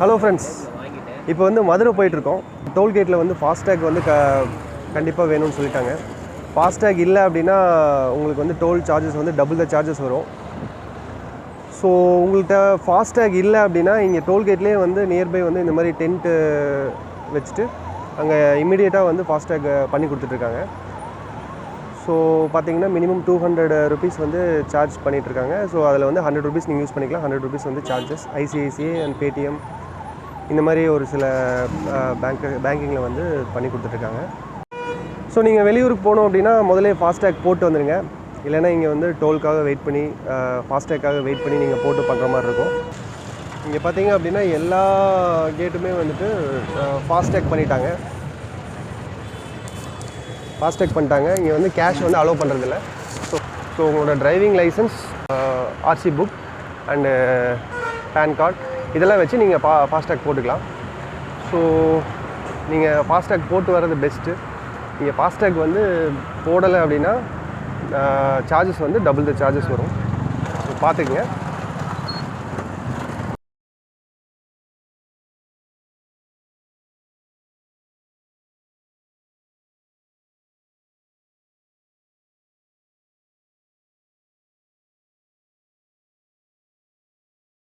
Hello friends இப்போ வந்து மதுரை போயிட்டுருக்கோம். டோல்கேட்டில் வந்து ஃபாஸ்டேக் வந்து க கண்டிப்பாக வேணும்னு சொல்லிட்டாங்க. ஃபாஸ்டேக் இல்லை அப்படின்னா உங்களுக்கு வந்து டோல் சார்ஜஸ் வந்து டபுள் த சார்ஜஸ் வரும். ஸோ உங்கள்கிட்ட ஃபாஸ்டேக் இல்லை அப்படின்னா இங்கே டோல்கேட்லேயே வந்து நியர்பை வந்து இந்த மாதிரி டென்ட்டு வச்சுட்டு அங்கே இமீடியட்டாக வந்து ஃபாஸ்டேக் பண்ணி கொடுத்துட்ருக்காங்க. ஸோ பார்த்தீங்கன்னா மினிமம் டூ ஹண்ட்ரட் ருபீஸ் வந்து சார்ஜ் பண்ணிகிட்ருக்காங்க ஸோ அதில் வந்து ஹண்ட்ரட் ருபீஸ் நீங்கள் யூஸ் பண்ணிக்கலாம். ஹண்ட்ரட் ருபீஸ் வந்து சார்ஜஸ் ஐசிஐசிஐ அண்ட் பேடிஎம் இந்த மாதிரி ஒரு சில பேங்க் பேங்கிங்கில் வந்து பண்ணி கொடுத்துட்ருக்காங்க. ஸோ நீங்கள் வெளியூருக்கு போகணும் அப்படின்னா முதலே ஃபாஸ்டேக் போட்டு வந்துடுங்க இல்லைன்னா இங்கே வந்து டோலுக்காக வெயிட் பண்ணி ஃபாஸ்டேக்காக வெயிட் பண்ணி நீங்கள் போட்டு பண்ணுற மாதிரி இருக்கும். இங்கே பார்த்தீங்க அப்படின்னா எல்லா கேட்டுமே வந்துட்டு ஃபாஸ்டேக் பண்ணிட்டாங்க. ஃபாஸ்டேக் பண்ணிட்டாங்க. இங்கே வந்து கேஷ் வந்து அலோவ் பண்ணுறதில்ல ஸோ ஸோ உங்களோட driving licence RC book and PAN card இதெல்லாம் வச்சு நீங்கள் பா ஃபாஸ்டேக் போட்டுக்கலாம். ஸோ நீங்கள் ஃபாஸ்டேக் போட்டு வர்றது பெஸ்ட்டு நீங்கள் ஃபாஸ்டேக் வந்து போடலை அப்படின்னா சார்ஜஸ் வந்து டபுள் த சார்ஜஸ் வரும். ஸோ பார்த்துக்குங்க.